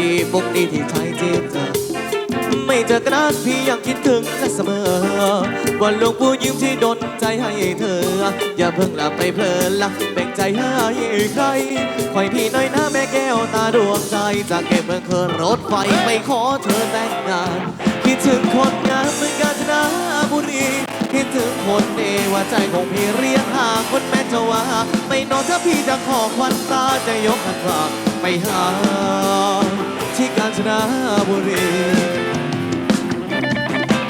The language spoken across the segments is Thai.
ดีมุกดีที่ใช้จีบเธอไม่เจอกันนานพี่ยังคิดถึงและเสมอ วันหลวงปู่ยืมที่ดนใจให้เธอ อย่าเพิ่งหลับไปเพลินละแบ่งใจให้ใครคอยพี่น้อยนะแม่แก้วตาดวงใจจากเก็บเมื่อคืนรถไฟไปขอเธอแต่งงาน คิดถึงคนงามเมืองกาญจนบุรีคิดถึงคนเอว่าใจของพี่เรียกหาคนแม่จะว่า ไม่นอนถ้าพี่จะขอควันตาจะยกขันฝากไปหา ที่กาญจนบุรี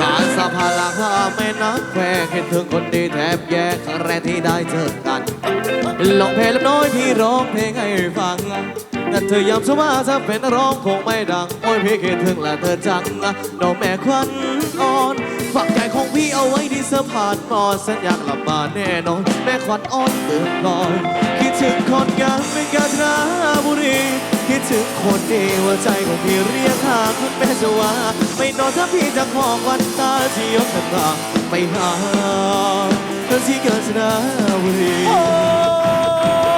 บานสะพานหลังาแม่น้ำแควคิดถึงคนดีแทบแย่ครั้งแรกที่ได้เจอกันลองเพลงน้อยพี่ร้องเพลงให้ฟังแต่เธอย้ำเสมอถ้าเป็นร้องคงไม่ดัง โอ้ยพี่คิดถึงและเธอจังน้องแม่ควันอ่อนฝากใจของพี่เอาไว้ที่สะพานปอดสัญญาหลับมาแน่นอน แม่ควันอ่อนเตือนลอย คิดถึงคนงามเป็นกาญจนบุรี คิดถึงคนดีหัวใจของพี่เรียกหาคุณแม่จะว่า ไม่นอนถ้าพี่จะขอวันตาที่ยกกันมาไปหาเธอที่กาญจนบุรีโอ้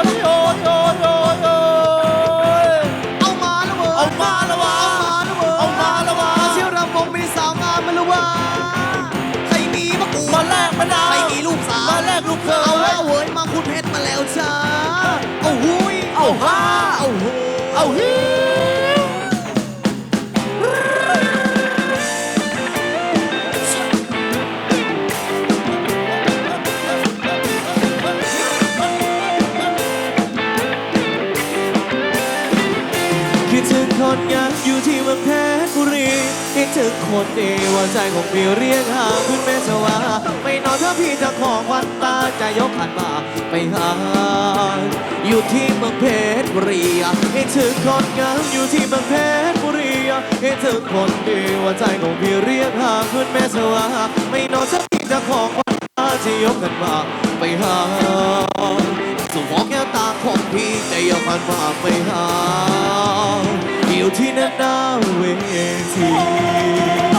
ยโอ้ยโอ้ยโอ้ยโอ้ยเอามาแล้วเว้ยเอามาแล้ววะเอามาแล้วเว้ยเอามาแล้ววะเชี่ยวรำวงมีสาวงามมาแล้ววะใครมีมะกรูดมาแลกมะนาวใครมีลูกสาวมาแลกลูกเคยเอ นอยู่ที่เมืองเพชรบุรีคิดถึงคนดีว่าใจของพี่เรียกหาคุณแม่จะว่าไม่นอนถ้าพี่จะขอควันตาจะยกขันมาไปหาอยู่ที่เมืองเพชรบุรีคิดถึงคนงามอยู่ที่เมืองเพชรบุรีคิดถึงคนดีว่าใจของพี่เรียกหาคุณแม่จะว่าไม่นอนถ้าพี่จะขอควันตาจะยกขันมาไปหาสุมองแก้วตาของพี่จะยกขันมาไปหา You'll tina na win tea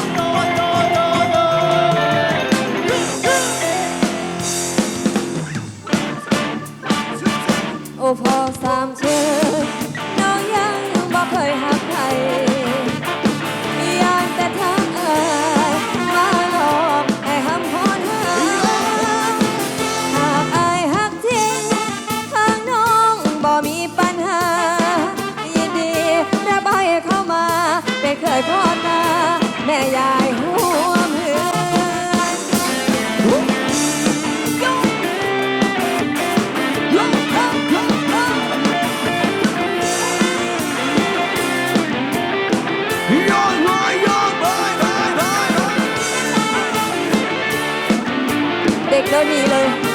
เด็ก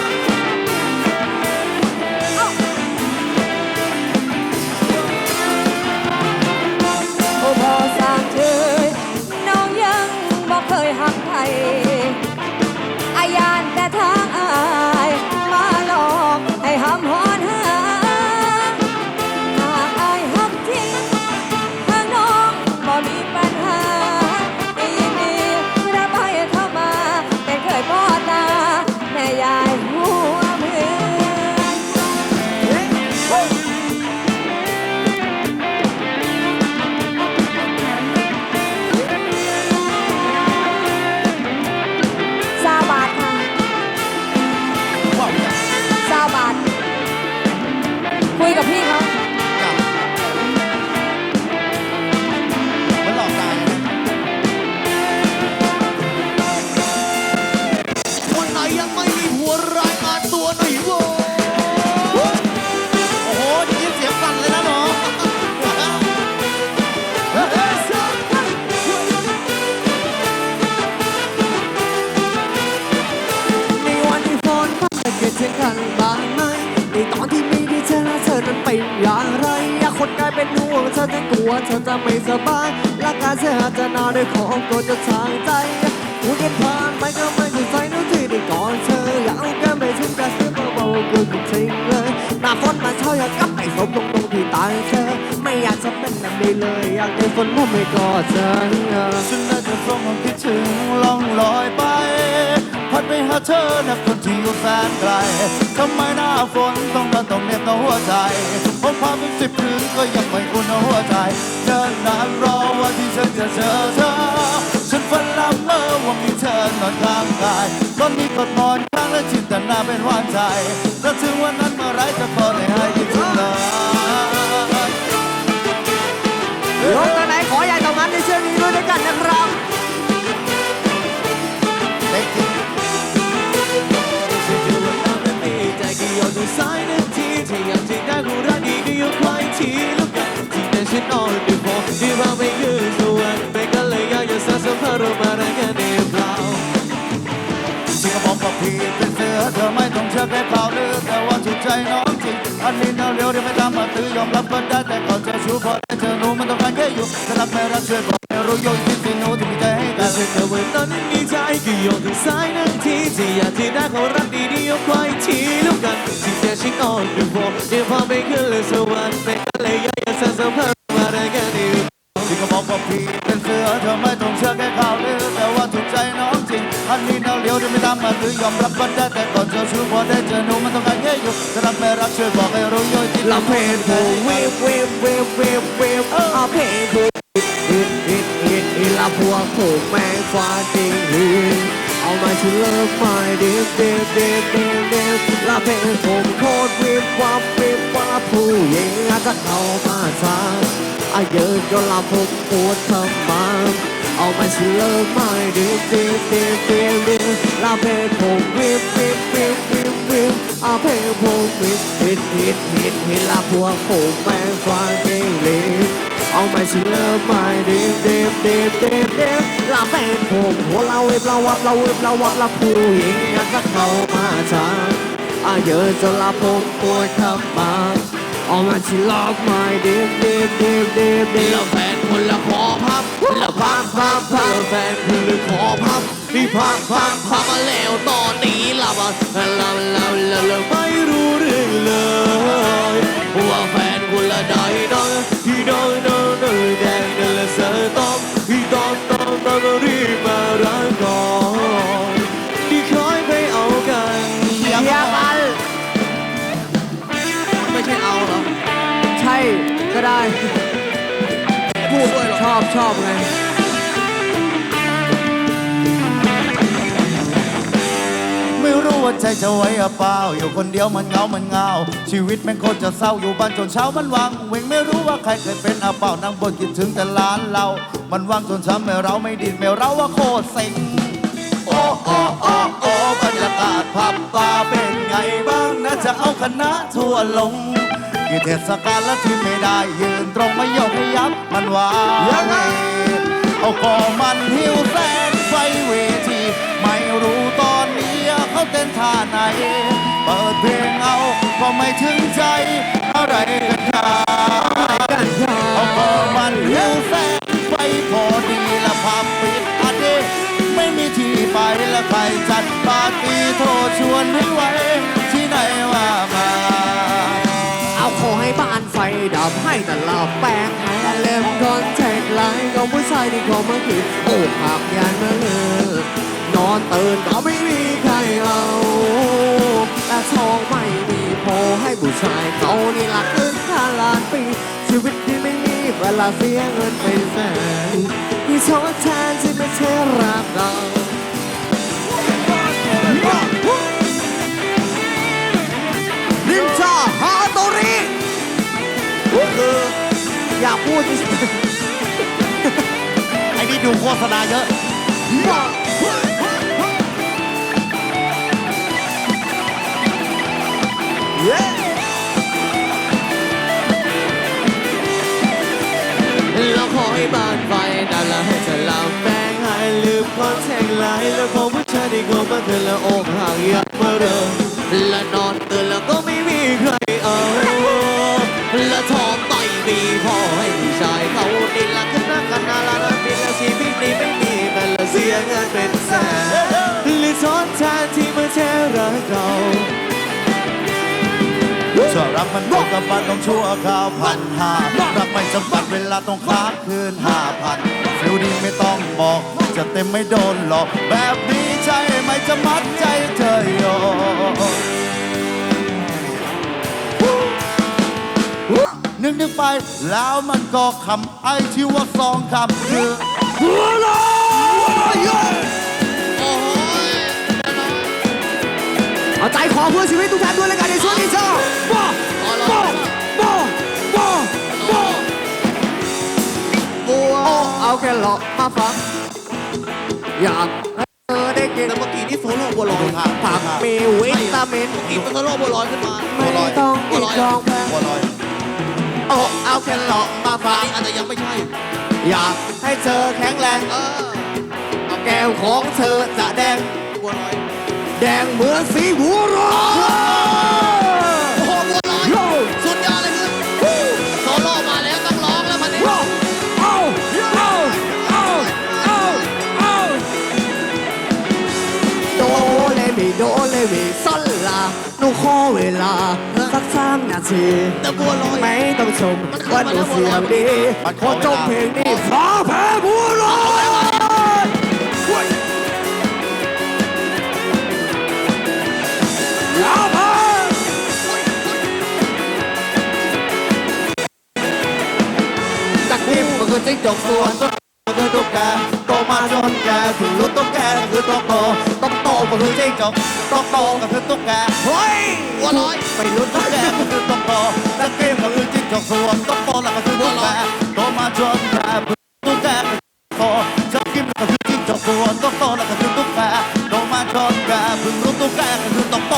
เธอนั้อย่างไรอยากคนกลายเป็นห่วงเธอจะกลัวเธอจะไม่สบายและการเสียจะนอนด้วยของตัวจะทางใจพูดกันผ่านไปก็ไม่ถึงใจนึกที่ได้ก่อนเธออยากเอาแก้มไปถึงกระซิบเบาๆเกินจริงเลยหน้าฝนมาเช้าอยากกลับไปสบตรงตรงที่ตายเธอไม่อยากจะเป็นแบบนี้เลยอยากได้ฝนมาไม่กอดเธอฉันน่าจะส่งความคิดถึงล่องลอยไป พัดไปหาเธอนะคนที่อยู่แสนไกลทำไมหน้าฝนต้องมาต้องเหน็บต่อหัวใจผมพาเป็นสิบคืนก็ยังไม่อุ่นหัวใจเดินนานรอวันที่ฉันจะเจอเธอ ฉันฝันละเมอว่ามีเธอนอนข้างกายตอนนี้กดนอนข้างและจินตนาเป็นหวานใจแล้วถึงวันนั้นเมื่อไรจะพอได้ให้ยิ้มถึงเลยรถตัวไหนขอใหญ่ตรงนั้นในเชื่อนี้ด้วยด้วยกันนะครับ สมพารมารักกันเดียวเปล่าที่กระบอกกับพี่เป็นเสือเธอไม่ต้องเชื่อแค่ข่าวลือแต่ว่าถูกใจน้องจริงอันนี้น่าเร็วเดี๋ยวไม่ตามมาตื้อยอมรับก็ได้แต่ก่อนจะชูพอได้เจอหนูมันต้องการแค่อยู่จะรักไม่รักช่วยบอกไม่รู้โยนที่สิหนูที่มีใจให้กัแต่นฉันจะวันนั้นมีใจก็ยอมดูสายหนาทีที่อยากจะได้คู่รักดีๆยกไว้ทีแล้วกันที่นั่นฉันนอนดูพอที่ว่าไม่ขึ้นเลยสวรรค์ไม่ก็เลยอยากจะสะสมพาร บอกว่าพี่เป็นเสือเธอไม่ต้องเชื่อแค่ข่าวลือแต่ว่าถูกใจน้องจริงอันนี้น่าเร็วเลี้ยวไม่ตามมาตื้อยอมรับก็ได้แต่ก่อนเจอชู้พอได้เจอหนูมันต้องการแค่อยู่จะรักไม่รักช่วยบอกให้รู้ย่อยที่ลาเพลงผูเวฟเวฟเวฟเวฟเวฟเอาเพลงผูฮิตฮิตฮิตฮิตละพวกผูแมงฟ้าจริง ฮิตเอามาชิลเลอร์ไม่ดิฟดิฟดิฟดิฟดิฟละเพลงผมโคตรวิบวับวิบวับผู้หญิงอาจจะเข้ามาสางอาเยอะจนละผมปวดทำมาเอามาชิลเลอร์ไม่ดิฟดิฟดิฟดิฟดิฟละเพลงผมวิบวิบวิบวิบวิบอาเพลงผมวิบฮิตฮิตฮิตฮิตละพวกผมแมงฟ้าจริงฮิต เอาไม่ชิลเลอร์ไม่เด็บเด็บเด็บเด็บเด็บลาแฟนผมหัวเราเว็บเราวับเราเว็บเราวับเราผู้หญิงอยากจะเข้ามาทางอาเยอะจนลาผมปวดขับมาเอามาชิลเลอร์ไม่เด็บเด็บเด็บเด็บเด็แล้บวแฟนคนละขอพับแล้วพับพับพับแฟนคนละขอพับที่พับพับพับมาแล้วตอนนี้เราอะเราเราเราเราไม่รู้เรื่องเลยว่าแฟนคนละใดน้องที่น้อง ต้องที่ต้องต้องต้องรีบมารักก่อนที่คอยไปเอากันเชียร์กันไม่ใช่เอาหรอ ใช่ก็ได้พูดด้วยหรอชอบชอบไง รู้ว่าใจจะไว้อะเปล่า อยู่คนเดียวมันเหงามันเหงา ชีวิตแม่งโคตรจะเศร้าอยู่บ้านจนเช้ามันวัง เวงไม่รู้ว่าใครเคยเป็นอะเปล่านั่งบนคิดถึงแต่ร้านเรา มันว่างจนช้ำแม่เราไม่ดินแม่เราว่าโคตรเซ็ง โอ้โอ้โอ้โอ้บรรยากาศผับบาร์เป็นไงบ้างนะจะเอาคณะทัวลงกี่เทศกาลแล้วที่ไม่ได้ยืนตรงไม่ยกให้ยับมันว่ายังไงเอาก็มันหิวแสง เต้นท่าไหน เปิดเพลงเอาก็ไม่ถึงใจ อะไรกันครับเอาบก็มันหิวแสงไฟพอดีละพับปิดอันนี้ไม่มีที่ไปและใครจัดปาร์ตี้โทรชวนให้ไว้ ที่ไหนว่ามา เอาขอให้บ้านไฟดับให้แต่ลาแป้งให้เล่มคอนแทคไลน์ของผู้ชายที่เขามาคิดโอ้หักยานมาเลยนอนตื่นก็ไม่ ให้ผู้ชายเขานี่หละขึ้นค่าล้านปีชีวิตที่ไม่มีเวลาเสียเงินไปแสนที่ทดแทนที่ไม่ใช่รักเรานินจาฮาโตริคืออยากพูดไอ้นี่ดูโฆษณาเยอะเย้ ขอให้บานไฟนั่นละให้เธอลำแบงให้ลืมคอนแทคไลน์แล้วของผู้ชายที่เขามาเธอละอกห่างอยากมาเริ่มและนอนตื่นแล้วก็ไม่มีใครเอาและทองไม่มีพอให้ผู้ชายเขาดินละขึ้นหน้ากันนาละละป็นละชีวิตนี้ไม่มีแม้ละเสียเงินเป็นแสนหรือทดแทนที่มาแทนรักเรา ชั่วรักมันตกกับบ้านต้องชั่วข้าวพันห้ารักไม่จำกัดเวลาต้องค้างคืนห้าพันฟิลดีไม่ต้องบอก จะเต็มไม่โดนหลอกแบบนี้ใช่ไหมจะมัดใจเธอโยนึกนึกไปแล้วมันก็คำไอ้ที่ว่าสองคำคือเอาใจขอเพื่อชีวิตทุกท่านด้วยแล้วกันในช่วงนี้ หลอกมาฟังอยากให้เธอได้กินแต่เมื่อกี้นี่โซโล่บัวลอยผักผักมีวิตามินอีกเป็นโซโล่บัวลอยขึ้นมาไม่ต้องกินจองแพงบัวลอยโอ้เอาแค่หลอกมาอัฟันงนี้อาจจะยังไม่ใช่ อยากให้เธอแข็งแรงเออแก้วของเธอจะแดงบัวลอยแดงเหมือนสีบัวรอยาสักสามนาทีแต่บัวลอยไม่ต้องชมมันเข้าว่ามาหนูแล้วเสียงดีมันพเข้าอเวลาจบเพลงนี้ฟ้าแพ้บัวลอยเว้ยยาวไปจากนี้มันคือจิ้งจกตัวต้นมันคือตุ๊กแกโตมา จิ้งจกต้องโตก็คือตุ๊กแกเฮ้ยบัวลอยไม่รู้ตุ๊กแกมันคือต้องโตจากนี้มันคือจิ้งจกตัวต้องโตแล้วก็คือตุ๊กแกโตมาจนแกตุ๊กแกโตจากนี้มันคือจิ้งจกตัวต้องโตแล้วก็คือตุ๊กแกโตมาจนแกเพิ่งรู้ตุ๊กแกก็คือต้องโต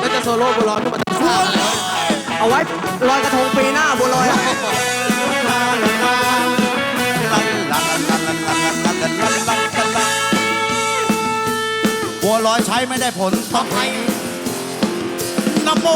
ก็จะโซโล่บัวลอยขึ้นมาตั้งซ่าแล้วเอาไว้ลอยกระทงปีหน้าบัวลอย ร้อยใช้ไม่ได้ผลต้องไปนโม